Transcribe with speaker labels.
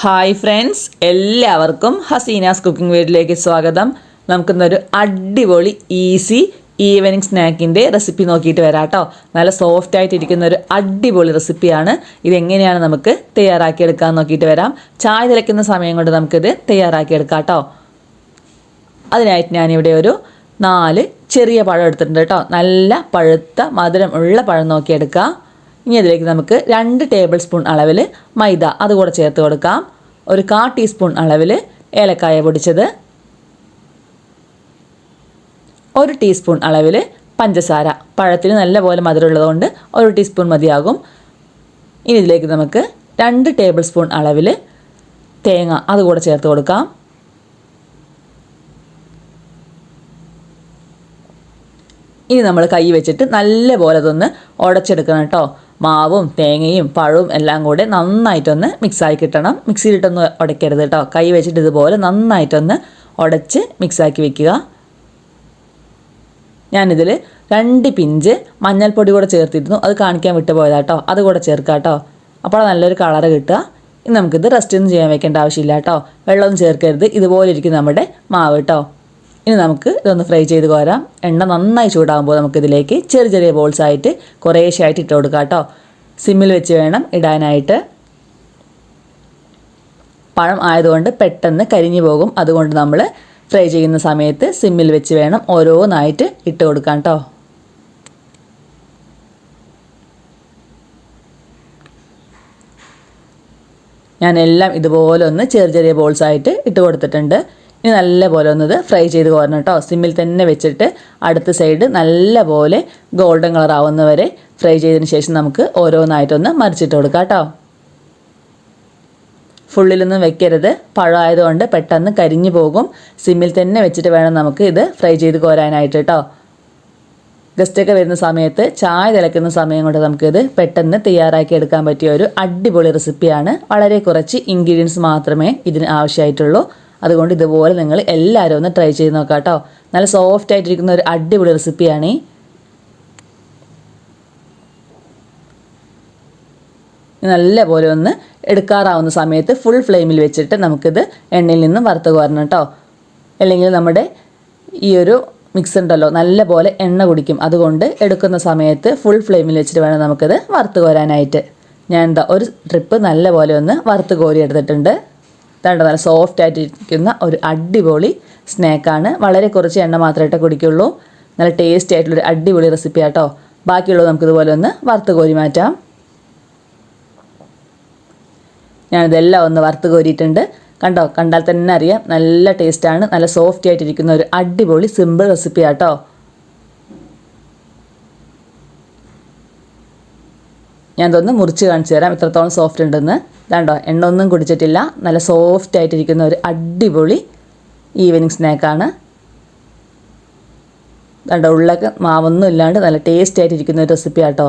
Speaker 1: Hi friends എല്ലാവർക്കും Hasina's cooking വീഡിയോയിലേക്ക് സ്വാഗതം. നമുക്കിന്നൊരു അടിപൊളി ഈസി ഈവനിങ് സ്നാക്കിന്റെ റെസിപ്പി നോക്കിയിട്ട് വരാം കേട്ടോ നല്ല സോഫ്റ്റ് ആയിട്ടിരിക്കുന്ന ഒരു അടിപൊളി റെസിപ്പിയാണ് ഇതെങ്ങനെയാണ് നമുക്ക് തയ്യാറാക്കിയെടുക്കാൻ നോക്കിയിട്ട് വരാം. ചായ തിളയ്ക്കുന്ന സമയം കൊണ്ട് നമുക്കിത് തയ്യാറാക്കിയെടുക്കാം കേട്ടോ അതിനായിട്ട് ഞാനിവിടെ ഒരു നാല് ചെറിയ പഴം എടുത്തിട്ടുണ്ട് കേട്ടോ. നല്ല പഴുത്ത മധുരമുള്ള പഴം നോക്കിയെടുക്കാം. ഇനി അതിലേക്ക് നമുക്ക് രണ്ട് ടേബിൾ സ്പൂൺ അളവിൽ മൈദ അതുകൂടെ ചേർത്ത് കൊടുക്കാം. ഒരു കാ ടീസ്പൂൺ അളവിൽ ഏലക്കായ പൊടിച്ചത്. ഒരു ടീസ്പൂൺ അളവിൽ പഞ്ചസാര. പഴത്തിന് നല്ലപോലെ മധുരമുള്ളതുകൊണ്ട് ഒരു ടീസ്പൂൺ മതിയാകും. ഇനി ഇതിലേക്ക് നമുക്ക് രണ്ട് ടേബിൾ സ്പൂൺ അളവിൽ തേങ്ങ അതുകൂടെ ചേർത്ത് കൊടുക്കാം. ഇനി നമ്മൾ കൈ വെച്ചിട്ട് നല്ലപോലെ അതൊന്ന് ഉടച്ചെടുക്കണം കേട്ടോ. മാവും തേങ്ങയും പഴവും എല്ലാം കൂടെ നന്നായിട്ടൊന്ന് മിക്സായി കിട്ടണം. മിക്സിയിലിട്ടൊന്ന് ഉടയ്ക്കരുത് കേട്ടോ കൈ വെച്ചിട്ട് ഇതുപോലെ നന്നായിട്ടൊന്ന് ഉടച്ച് മിക്സാക്കി വെക്കുക. ഞാനിതിൽ രണ്ട് പിഞ്ച് മഞ്ഞൾപ്പൊടി കൂടെ ചേർത്തിരുന്നു. അത് കാണിക്കാൻ വിട്ടു പോയതാ കേട്ടോ അത് കൂടെ ചേർക്കാം കേട്ടോ അപ്പോൾ നല്ലൊരു കളറ് കിട്ടുക. ഇനി നമുക്കിത് റെസ്റ്റ് ഒന്നും ചെയ്യാൻ വെക്കേണ്ട ആവശ്യമില്ല കേട്ടോ വെള്ളമൊന്നും ചേർക്കരുത്. ഇതുപോലെ ഇരിക്കും നമ്മുടെ മാവ് കേട്ടോ ഇനി നമുക്ക് ഇതൊന്ന് ഫ്രൈ ചെയ്ത് കോരാം. എണ്ണ നന്നായി ചൂടാകുമ്പോൾ നമുക്കിതിലേക്ക് ചെറിയ ചെറിയ ബോൾസ് ആയിട്ട് കുറേശ്ശായിട്ട് ഇട്ട് കൊടുക്കാം കേട്ടോ. സിമ്മിൽ വെച്ച് വേണം ഇടാനായിട്ട്. പഴം ആയതുകൊണ്ട് പെട്ടെന്ന് കരിഞ്ഞു പോകും. അതുകൊണ്ട് നമ്മൾ ഫ്രൈ ചെയ്യുന്ന സമയത്ത് സിമ്മിൽ വെച്ച് വേണം ഓരോന്നായിട്ട് ഇട്ട് കൊടുക്കാം കേട്ടോ. ഞാൻ എല്ലാം ഇതുപോലെ ഒന്ന് ചെറിയ ചെറിയ ബോൾസായിട്ട് ഇട്ട് കൊടുത്തിട്ടുണ്ട്. ഇനി നല്ലപോലെ ഒന്നത് ഫ്രൈ ചെയ്ത് കോരണം കേട്ടോ സിമ്മിൽ തന്നെ വെച്ചിട്ട് അടുത്ത സൈഡ് നല്ലപോലെ ഗോൾഡൻ കളർ ആവുന്നവരെ ഫ്രൈ ചെയ്തതിന് ശേഷം നമുക്ക് ഓരോന്നായിട്ടൊന്ന് മറിച്ചിട്ട് കൊടുക്കാം കേട്ടോ ഫുള്ളിലൊന്നും വെക്കരുത്. പഴമായതുകൊണ്ട് പെട്ടെന്ന് കരിഞ്ഞു പോകും. സിമ്മിൽ തന്നെ വെച്ചിട്ട് വേണം നമുക്ക് ഇത് ഫ്രൈ ചെയ്ത് കോരാനായിട്ട് കേട്ടോ ഗസ്റ്റൊക്കെ വരുന്ന സമയത്ത് ചായ തിളയ്ക്കുന്ന സമയം കൊണ്ട് നമുക്കിത് പെട്ടെന്ന് തയ്യാറാക്കി എടുക്കാൻ പറ്റിയ ഒരു അടിപൊളി റെസിപ്പിയാണ് വളരെ കുറച്ച് ഇൻഗ്രീഡിയൻസ് മാത്രമേ ഇതിന് ആവശ്യമായിട്ടുള്ളൂ. അതുകൊണ്ട് ഇതുപോലെ നിങ്ങൾ എല്ലാവരും ഒന്ന് ട്രൈ ചെയ്ത് നോക്കാം കേട്ടോ നല്ല സോഫ്റ്റ് ആയിട്ടിരിക്കുന്ന ഒരു അടിപൊളി റെസിപ്പിയാണ് നല്ല പോലെ ഒന്ന് എടുക്കാറാവുന്ന സമയത്ത് ഫുൾ ഫ്ലെയിമിൽ വെച്ചിട്ട് നമുക്കിത് എണ്ണയിൽ നിന്നും വറുത്ത് കോരണം കേട്ടോ അല്ലെങ്കിൽ നമ്മുടെ ഈ ഒരു മിക്സ് ഉണ്ടല്ലോ നല്ല പോലെ എണ്ണ കുടിക്കും. അതുകൊണ്ട് എടുക്കുന്ന സമയത്ത് ഫുൾ ഫ്ലെയിമിൽ വെച്ചിട്ട് വേണം നമുക്കിത് വറുത്ത് കോരാനായിട്ട്. ഞാൻ എന്താ ഒരു ട്രിപ്പ് നല്ല പോലെ ഒന്ന് വറുത്ത് കോരി എടുത്തിട്ടുണ്ട് ഇതാണ്ട് നല്ല സോഫ്റ്റ് ആയിട്ടിരിക്കുന്ന ഒരു അടിപൊളി സ്നാക്കാണ് വളരെ കുറച്ച് എണ്ണ മാത്രമായിട്ട് കുടിക്കുള്ളൂ. നല്ല ടേസ്റ്റി ആയിട്ടുള്ളൊരു അടിപൊളി റെസിപ്പി ആട്ടോ. ബാക്കിയുള്ളത് നമുക്കിതുപോലെ ഒന്ന് വറുത്ത് കോരി മാറ്റാം. ഞാനിതെല്ലാം ഒന്ന് വറുത്ത് കോരിയിട്ടുണ്ട്. കണ്ടോ? കണ്ടാൽ തന്നെ അറിയാം. നല്ല ടേസ്റ്റാണ് നല്ല സോഫ്റ്റ് ആയിട്ടിരിക്കുന്ന ഒരു അടിപൊളി സിമ്പിൾ റെസിപ്പി ആട്ടോ. ഞാൻ ഇതൊന്ന് മുറിച്ച് കാണിച്ചു തരാം. ഇത്രത്തോളം സോഫ്റ്റ് ഉണ്ടെന്ന്. ഇതാണ്ടോ എണ്ണ ഒന്നും കുടിച്ചിട്ടില്ല. നല്ല സോഫ്റ്റ് ആയിട്ടിരിക്കുന്ന ഒരു അടിപൊളി ഈവനിങ് സ്നാക്കാണ് ഇതാണ്ടോ ഉള്ളൊക്കെ മാവൊന്നും ഇല്ലാണ്ട് നല്ല ടേസ്റ്റ് ആയിട്ടിരിക്കുന്ന ഒരു റെസിപ്പി ആട്ടോ.